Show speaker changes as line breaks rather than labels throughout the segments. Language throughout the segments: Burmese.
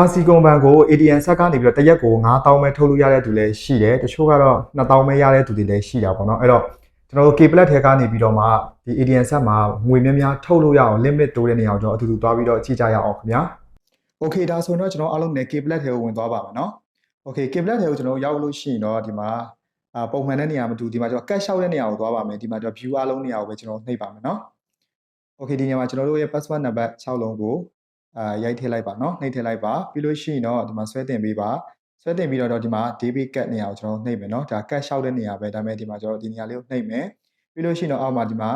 ကာစီကွန်ဘန်ကို ATM ဆက်ကနေပြီးတော့တစ်ရက်ကို9000ပဲထုတ်လို့ရတဲ့သူလည်းရှိတယ်တချို့ကတော့2000ပဲရတဲ့သူတွေလည်းရှိတာပေါ့နော်အဲ့တော့ကျွန်တော်တို့ K plat ထဲကနေပြီးတော့မှဒီ ATM ဆက်မှာငွေများများထုတ်လို့ရအောင် limit တိုးတဲ့နေရာကိုကျွန်တော်အတူတူသွားပြီးတော့ကြည့်ကြရအောင်ခင်ဗျာ Okay ဒါဆိုရင်တော့ကျွန်တော်အားလုံးနဲ့ K plat ထဲကိုဝင်သွားပါမယ်နော် Okay K plat ထဲကိုကျွန်တော်ရောက်လို့ရှိရင်တော့ဒီမှာအာပုံမှန်တဲ့နေရာမတူဒီမှာကျွန်တော် cash လျှောက်တဲ့နေရာကိုသွားပါမယ်ဒီမှာကျွန်တော် view အားလုံးနေရာကိုပဲကျွန်တော်နှိပ်ပါမယ်နော် Okay ဒီနေရာမှာကျွန်တော်တို့ရဲ့ password number 6လုံးကို အာရိုက်ထည့်လိုက်ပါเนาะနှိပ်ထည့်လိုက်ပါပြီးလို့ရှိရင်တော့ဒီမှာဆွဲတင်ပေးပါဆွဲတင်ပြီးတော့ဒီမှာ debit card နေရာကိုကျွန်တော်နှိပ်မယ်เนาะဒါ cash လျှောက်တဲ့နေရာပဲဒါပေမဲ့ဒီမှာကျွန်တော်ဒီနေရာလေးကိုနှိပ်မယ်ပြီးလို့ရှိရင်တော့အောက်မှာဒီမှာ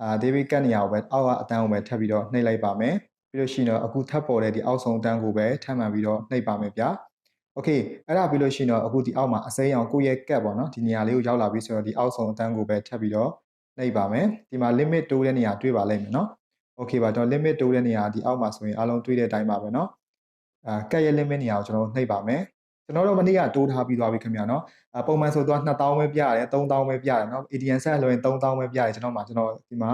အာ debit card နေရာကိုပဲအောက်ကအတန်းကိုပဲထပ်ပြီးတော့နှိပ်လိုက်ပါမယ်ပြီးလို့ရှိရင်တော့အခုထပ်ပေါ်တဲ့ဒီအောက်ဆုံးအတန်းကိုပဲထပ်မှန်ပြီးတော့နှိပ်ပါမယ်ဗျာ Okay အဲ့ဒါပြီးလို့ရှိရင်တော့အခုဒီအောက်မှာအစိမ်းအောင်ကိုယ့်ရဲ့ cap ပေါ့နော်ဒီနေရာလေးကိုရောက်လာပြီဆိုတော့ဒီအောက်ဆုံးအတန်းကိုပဲထပ်ပြီးတော့နှိပ်ပါမယ်ဒီမှာ limit တိုးတဲ့နေရာတွေ့ပါလိမ့်မယ်နော် Okay ပါကျွန်တော် limit တိုးတဲ့နေရာဒီအောက်မှာဆိုရင်အားလုံးတွေ့တဲ့အတိုင်းပါပဲเนาะအာကက်ရဲ့ limit နေရာကိုကျွန်တော်နှိပ်ပါမယ်ကျွန်တော်တို့မနေ့ကတိုးထားပြီးသွားပြီခင်ဗျာเนาะအပုံမှန်ဆိုတော့2000ပဲပြရတယ်3000ပဲပြရတယ်เนาะ ADN ဆက်လွှဲ3000ပဲပြရတယ်ကျွန်တော်မှာကျွန်တော်ဒီမှာ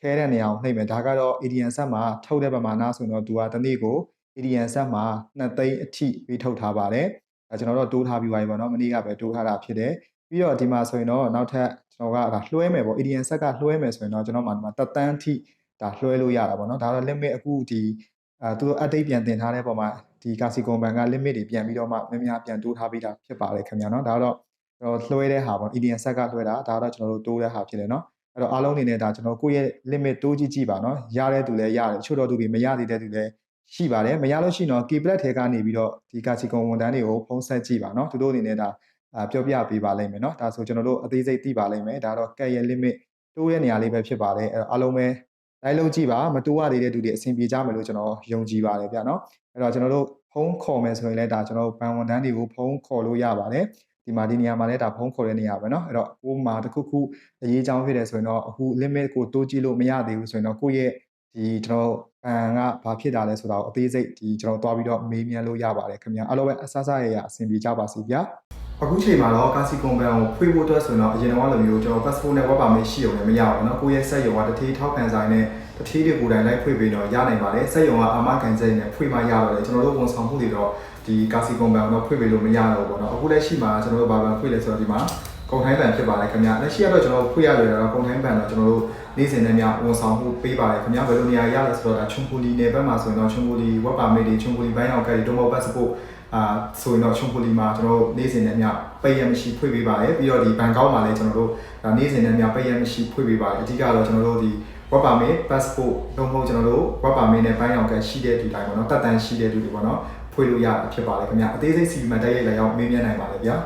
ခဲတဲ့နေရာကိုနှိပ်မယ်ဒါကတော့ ADN ဆက်မှာထုတ်တဲ့ပမာဏဆိုရင်တော့သူကတစ်နေ့ကို ADN ဆက်မှာ2သိန်းအထိပြီးထုတ်ထားပါတယ်အဲကျွန်တော်တို့တိုးထားပြီးသွားပြီပေါ့เนาะမနေ့ကပဲတိုးထားတာဖြစ်တယ်ပြီးတော့ဒီမှာဆိုရင်တော့နောက်ထပ်ကျွန်တော်ကဒါလွှဲမယ်ပေါ့ ADN ဆက်ကလွှဲမယ်ဆိုရင်တော့ကျွန်တော်မှာဒီမှာတက်တန်းအထိ ဒါလွှဲလို့ရတာပေါ့နော်ဒါတော့ limit အခုဒီအဲသူတို့ update ပြန်တင်ထားတဲ့ပုံမှာဒီ Kasi Comban က limit တွေပြန်ပြီးတော့မှများများပြန်တိုးထားပေးတာဖြစ်ပါတယ်ခင်ဗျာနော်ဒါတော့တော့လွှဲတဲ့ဟာပေါ့ EDN set ကလွှဲတာဒါတော့ကျွန်တော်တို့တိုးတဲ့ဟာဖြစ်တယ်နော်အဲ့တော့အားလုံးအနေနဲ့ဒါကျွန်တော်ကိုယ့်ရဲ့ limit တိုးကြည့်ကြည့်ပါနော်ရတဲ့သူလည်းရတယ်ချို့တော့သူတွေမရသေးတဲ့သူလည်းရှိပါတယ်မရလို့ရှိရင်တော့ K plate ထဲကနေပြီးတော့ဒီ Kasi Comban ဝန်တန်းတွေကိုဖုံးဆက်ကြည့်ပါနော်သူတို့အနေနဲ့ဒါပြောပြပေးပါလိမ့်မယ်နော်ဒါဆိုကျွန်တော်တို့အသေးစိတ်သိပါလိမ့်မယ်ဒါတော့ကတ်ရဲ့ limit တိုးရဲ့နေရာလေးပဲဖြစ်ပါတယ်အဲ့တော့အားလုံးပဲ လိုက်လုံးကြည့်ပါမတိုးရသေးတဲ့သူတွေအဆင်ပြေကြမယ်လို့ကျွန်တော်ယုံကြည်ပါတယ်ဗျာနော်အဲ့တော့ကျွန်တော်တို့ဖုန်းခေါ်မယ်ဆိုရင်လည်းဒါကျွန်တော်တို့ဘန်ဝန်တန်းတွေကိုဖုန်းခေါ်လို့ရပါတယ်ဒီမှာဒီနေရာမှာလည်းဒါဖုန်းခေါ်တဲ့နေရာပဲเนาะအဲ့တော့ကိုယ်မှာတစ်ခုခုအရေးအကြောင်းဖြစ်တယ်ဆိုရင်တော့အခု limit ကိုတိုးကြည့်လို့မရသေးဘူးဆိုရင်တော့ကိုယ့်ရဲ့ဒီကျွန်တော်ဘန်ကဘာဖြစ်တာလဲဆိုတာကိုအသေးစိတ်ဒီကျွန်တော်တွားပြီးတော့မေးမြန်းလို့ရပါတယ်ခင်ဗျာအားလုံးပဲအဆအဆရရအဆင်ပြေကြပါစေဗျာ အခုချိန်မှာတော့ကာစီကွန်ဘန်ကိုဖွင့်ဖို့အတွက်ဆိုရင်တော့အရင်တော့လိုမျိုးကျွန်တော် passport နဲ့ web permit ရှိအောင်လည်းမရဘူးเนาะကိုယ့်ရဲ့စက်ရုံကတတိထောက်ခံဆိုင်နဲ့တတိတွေကိုယ်တိုင်လိုက်ဖွင့်ပေးတော့ရနိုင်ပါတယ်စက်ရုံကအာမခံချက်နဲ့ဖွင့်မှရတော့လေကျွန်တော်တို့ဝန်ဆောင်မှုတွေတော့ဒီကာစီကွန်ဘန်ကိုတော့ဖွင့်ပေးလို့မရတော့ဘူးเนาะအခုလက်ရှိမှာကျွန်တော်တို့ဘာဘန်ဖွင့်လဲဆိုတော့ဒီမှာ ကုန်ထိုင်းဘန်ဖြစ်ပါတယ်ခင်ဗျာလက်ရှိကတော့ကျွန်တော်ဖွင့်ရလွယ်တော့ကုန်ထိုင်းဘန်တော့ကျွန်တော်တို့နေ့စဉ်နဲ့များဝန်ဆောင်မှုပေးပါတယ်ခင်ဗျာဘယ်လိုနေရာရလဲဆိုတော့ဒါချုံပူလီနယ်ဘက်မှာဆိုရင်တော့ချုံပူလီ web permit တွေချုံပူလီဘိုင်းအောင်ကဲတွေ domo passport အာဆိုရင်တော့ချုံပူလီမှာကျွန်တော်တို့နေ့စဉ်နဲ့များပေးရမရှိဖွင့်ပေးပါတယ်ပြီးတော့ဒီဘန်ကောက်မှာလည်းကျွန်တော်တို့ဒါနေ့စဉ်နဲ့များပေးရမရှိဖွင့်ပေးပါတယ်အဓိကတော့ကျွန်တော်တို့ဒီ web permit passport လုံးဝကျွန်တော်တို့ web permit နဲ့ပိုင်းအောင်ကရှိတဲ့ဒီတိုင်းပေါ့နော်တက်တန်ရှိတဲ့သူတွေပေါ့နော်ဖွင့်လို့ရတာဖြစ်ပါတယ်ခင်ဗျာအသေးစိတ် CV မှာတိုက်ရိုက်လာရောက်မေးမြန်းနိုင်ပါတယ်ဗျာ